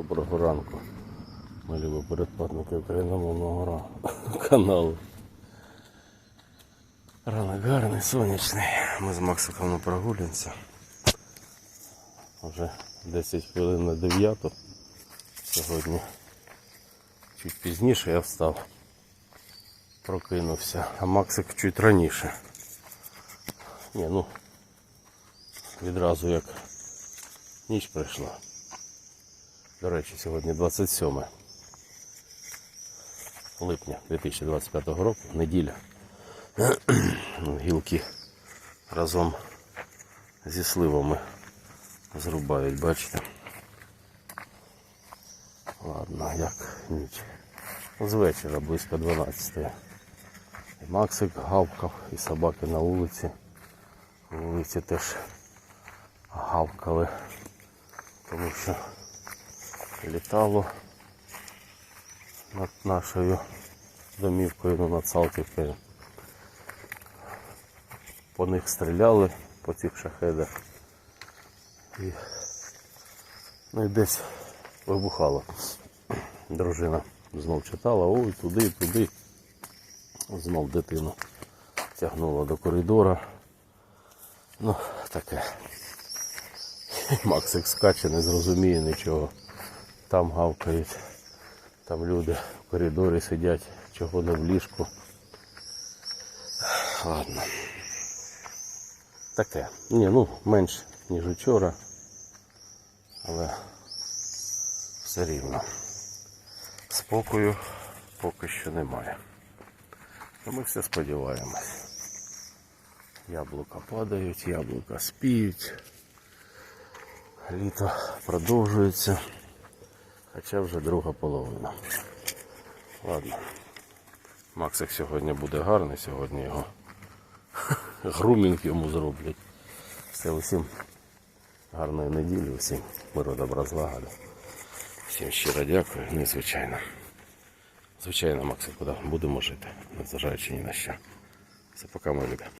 Доброго ранку, ми любі передплатники україномовного каналу. Ранок гарний, сонячний. Ми з Максиком на прогулянці. Вже 10 хвилин на 9. Сьогодні чуть пізніше я встав. Прокинувся, а Максик чуть раніше. Ні, ну відразу як ніч прийшла. До речі, сьогодні 27 липня 2025 року, неділя. Гілки разом зі сливами зрубають, бачите? Ладно, як ніч. З вечора близько 12. І Максик гавкав, і собаки на вулиці. Вулиці теж гавкали, тому що літало над нашою домівкою, ну, над Салтівкою. По них стріляли, по цих шахедах. І, ну і десь вибухало. Дружина знов читала, ой, туди, туди. Знов дитину тягнула до коридора. Ну, таке. Максик скаче, не зрозуміє нічого. Там гавкають, там люди в коридорі сидять, чого не в ліжку. Ладно. Таке. Ні, ну менше, ніж вчора. Але все рівно. Спокою поки що немає. А ми все сподіваємось. Яблука падають, яблука спіють. Літо продовжується. Хоча вже друга половина. Ладно. Максик сьогодні буде гарний, сьогодні його грумінг йому зроблять. Все, усім гарної неділі, усім миру добра злагоди. Всім щиро дякую, ну і звичайно. Звичайно, Максик, будемо жити, незважаючи ні на що. Все, пока, мої любі.